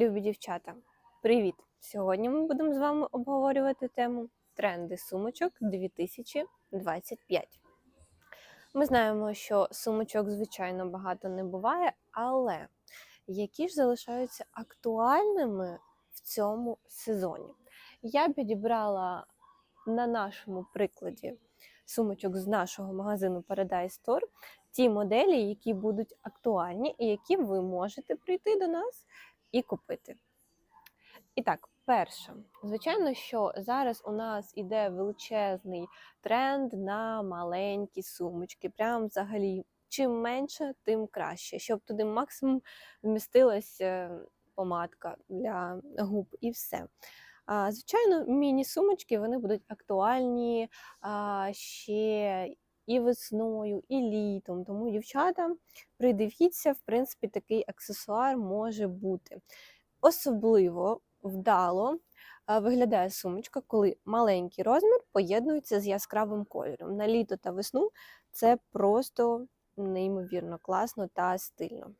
Любі дівчата, привіт! Сьогодні ми будемо з вами обговорювати тему тренди сумочок 2025. Ми знаємо, що сумочок, звичайно, багато не буває, але які ж залишаються актуальними в цьому сезоні? Я підібрала на нашому прикладі сумочок з нашого магазину Paradise Store ті моделі, які будуть актуальні і які ви можете прийти до нас і купити. І так, перше, звичайно, що зараз у нас іде величезний тренд на маленькі сумочки. Прям взагалі, чим менше, тим краще, щоб туди максимум вмістилася помадка для губ і все. Звичайно, міні-сумочки вони будуть актуальні ще і весною, і літом. Тому, дівчата, придивіться, в принципі, такий аксесуар може бути. Особливо вдало виглядає сумочка, коли маленький розмір поєднується з яскравим кольором. На літо та весну це просто неймовірно класно та стильно.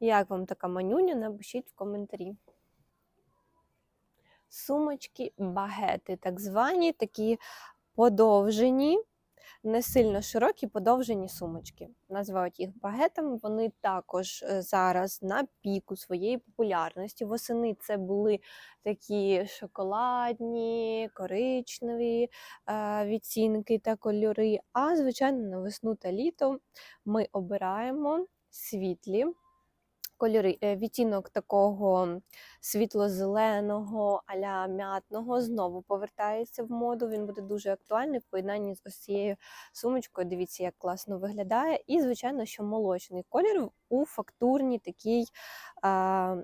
Як вам така манюня? Напишіть в коментарі. Сумочки багети, так звані, такі подовжені, не сильно широкі подовжені сумочки. Називають їх багетами. Вони також е, зараз на піку своєї популярності. Восени це були такі шоколадні, коричневі е, відцінки та кольори. А звичайно, на весну та літо ми обираємо світлі. Кольори Е, відтінок такого світло-зеленого, аля м'ятного знову повертається в моду. Він буде дуже актуальний в поєднанні з ось цією сумочкою. Дивіться, як класно виглядає. І, звичайно, що молочний колір у фактурній такій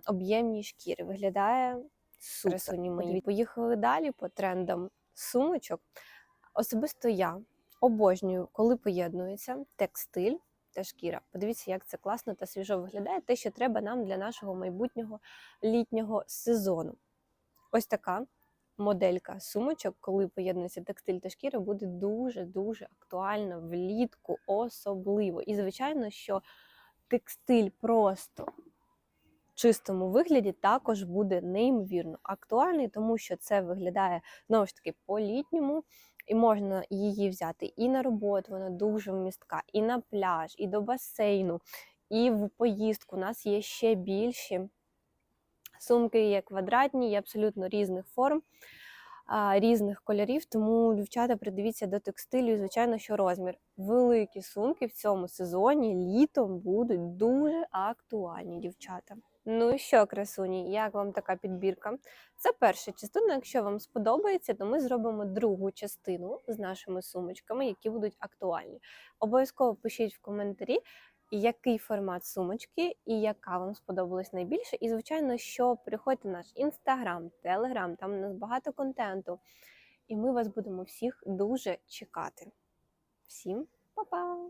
об'ємній шкірі. Виглядає супер. Мої. Поїхали далі по трендам сумочок. Особисто я обожнюю, коли поєднується текстиль та шкіра. Подивіться, як це класно та свіжо виглядає, те, що треба нам для нашого майбутнього літнього сезону. Ось така моделька сумочок, коли поєднується текстиль та шкіра, буде дуже-дуже актуальна влітку, особливо. І, звичайно, що текстиль просто чистому вигляді також буде неймовірно актуальний, тому що це виглядає знову ж таки по-літньому. І можна її взяти і на роботу, вона дуже вмістка, і на пляж, і до басейну, і в поїздку. У нас є ще більші сумки, є квадратні, є абсолютно різних форм, різних кольорів. Тому, дівчата, придивіться до текстилю, звичайно, що розмір. Великі сумки в цьому сезоні літом будуть дуже актуальні, дівчата. Ну і що, красуні, як вам така підбірка? Це перша частина. Якщо вам сподобається, то ми зробимо другу частину з нашими сумочками, які будуть актуальні. Обов'язково пишіть в коментарі, який формат сумочки і яка вам сподобалась найбільше. І, звичайно, що приходьте в наш інстаграм, телеграм, там у нас багато контенту. І ми вас будемо всіх дуже чекати. Всім па-па!